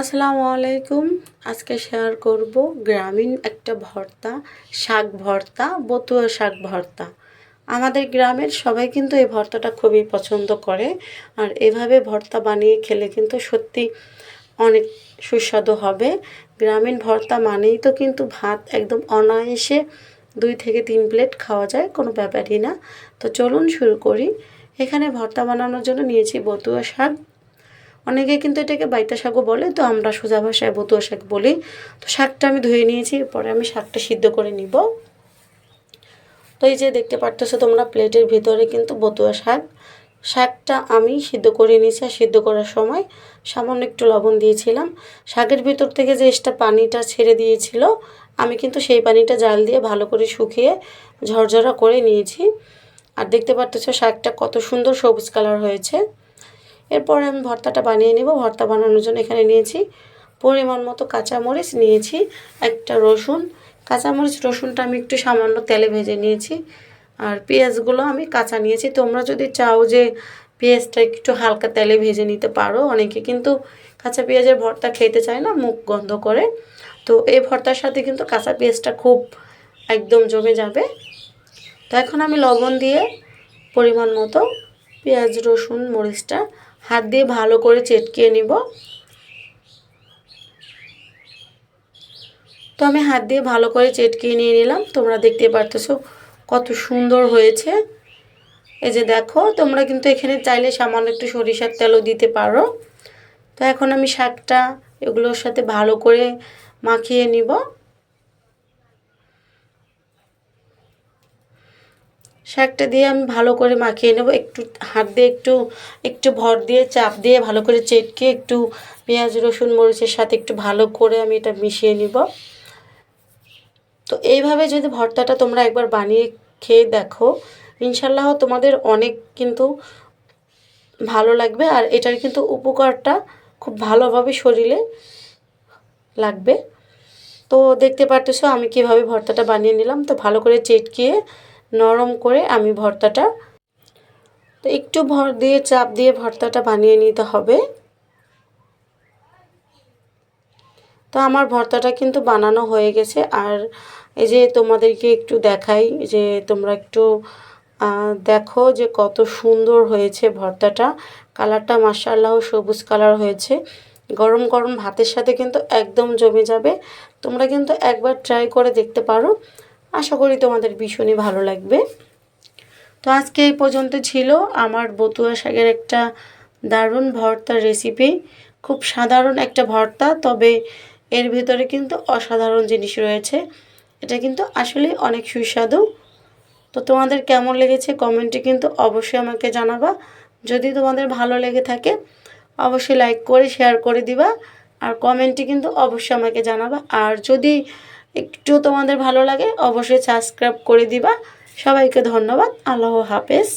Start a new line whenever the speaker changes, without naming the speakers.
আসসালামু আলাইকুম। আজকে শেয়ার করব গ্রামীণ একটা ভর্তা, শাক ভর্তা, বতুয়া শাক ভর্তা। আমাদের গ্রামের সবাই কিন্তু এই ভর্তাটা খুবই পছন্দ করে আর এভাবে ভর্তা বানিয়ে খেলে কিন্তু সত্যি অনেক সুস্বাদু হবে। গ্রামীণ ভর্তা মানেই তো কিন্তু ভাত একদম অনায়াসে দুই থেকে তিন প্লেট খাওয়া যায়, কোনো ব্যাপারই না। তো চলুন শুরু করি। এখানে ভর্তা বানানোর জন্য নিয়েছি বতুয়া শাক অনেকে কিন্তু এটাকে বাইতা শাকও বলে, তো আমরা সোজা ভাষায় বতুয়া শাক বলি। তো শাকটা আমি ধুয়ে নিয়েছি, এরপরে আমি শাকটা সিদ্ধ করে নিব। তো এই যে দেখতে পারতেছো তোমরা প্লেটের ভিতরে কিন্তু বতুয়া শাক। শাকটা আমি সিদ্ধ করে নিয়েছি, আর সিদ্ধ করার সময় সামান্য একটু লবণ দিয়েছিলাম। শাকের ভিতর থেকে যে এক্সট্রা পানিটা ছেড়ে দিয়েছিল, আমি কিন্তু সেই পানিটা জাল দিয়ে ভালো করে শুকিয়ে ঝরঝরা করে নিয়েছি। আর দেখতে পারতেছো শাকটা কত সুন্দর সবুজ কালার হয়েছে। এরপরে আমি ভর্তাটা বানিয়ে নেব। ভর্তা বানানোর জন্য এখানে নিয়েছি পরিমাণ মতো কাঁচামরিচ, নিয়েছি একটা রসুন। কাঁচামরিচ, রসুনটা আমি একটু সামান্য তেলে ভেজে নিয়েছি। আর পেঁয়াজগুলো আমি কাঁচা নিয়েছি। তোমরা যদি চাও যে পেঁয়াজটা একটু হালকা তেলে ভেজে নিতে পারো, অনেকে কিন্তু কাঁচা পেঁয়াজের ভর্তা খেতে চায় না, মুখ গন্ধ করে। তো এই ভর্তার সাথে কিন্তু কাঁচা পেঁয়াজটা খুব একদম জমে যাবে। তো এখন আমি লবণ দিয়ে পরিমাণ মতো পেঁয়াজ, রসুন, মরিচটা হাত দিয়ে ভালো করে চেটকিয়ে নিব। তো আমি হাত দিয়ে ভালো করে চেটকিয়ে নিয়ে নিলাম। তোমরা দেখতে পারতেছো কত সুন্দর হয়েছে। এই যে দেখো, তোমরা কিন্তু এখানে চাইলে সামান্য একটু সরিষার তেলও দিতে পারো। তো এখন আমি শাকটা এগুলোর সাথে ভালো করে মাখিয়ে নিব। শাকটা দিয়ে আমি ভালো করে মাখিয়ে নেব। একটু হাত দিয়ে একটু একটু ভর দিয়ে, চাপ দিয়ে ভালো করে চেটকে একটু পেঁয়াজ, রসুন, মরিচের সাথে একটু ভালো করে আমি এটা মিশিয়ে নিব। তো এইভাবে যদি ভর্তাটা তোমরা একবার বানিয়ে খেয়ে দেখো, ইনশাল্লাহ তোমাদের অনেক কিন্তু ভালো লাগবে আর এটার কিন্তু উপকারটা খুব ভালোভাবে শরীরে লাগবে। তো দেখতে পারতেছো আমি কীভাবে ভর্তাটা বানিয়ে নিলাম। তো ভালো করে চেটকিয়ে নরম করে আমি ভর্তাটা, তো একটু ভর দিয়ে, চাপ দিয়ে ভর্তাটা বানিয়ে নিতে হবে। তো আমার ভর্তাটা কিন্তু বানানো হয়ে গেছে। আর এই যে তোমাদেরকে একটু দেখাই, যে তোমরা একটু দেখো যে কত সুন্দর হয়েছে ভর্তাটা। কালারটা মার্শাল্লাহ সবুজ কালার হয়েছে। গরম গরম ভাতের সাথে কিন্তু একদম জমে যাবে। তোমরা কিন্তু একবার ট্রাই করে দেখতে পারো। আশা করি তোমাদের ভীষণই ভালো লাগবে। তো আজকে এই পর্যন্ত ছিল আমার বতুয়া শাকের একটা দারুণ ভর্তার রেসিপি খুব সাধারণ একটা ভর্তা, তবে এর ভেতরে কিন্তু অসাধারণ জিনিস রয়েছে। এটা কিন্তু আসলে অনেক সুস্বাদু। তো তোমাদের কেমন লেগেছে কমেন্টে কিন্তু অবশ্যই আমাকে জানাবা। যদি তোমাদের ভালো লেগে থাকে, অবশ্যই লাইক করে শেয়ার করে দিবা। আর কমেন্টে কিন্তু অবশ্যই আমাকে জানাবা। আর যদি একটু তোমাদের ভালো লাগে অবশ্যই সাবস্ক্রাইব করে দিবা। সবাইকে ধন্যবাদ আল্লাহ হাফেজ।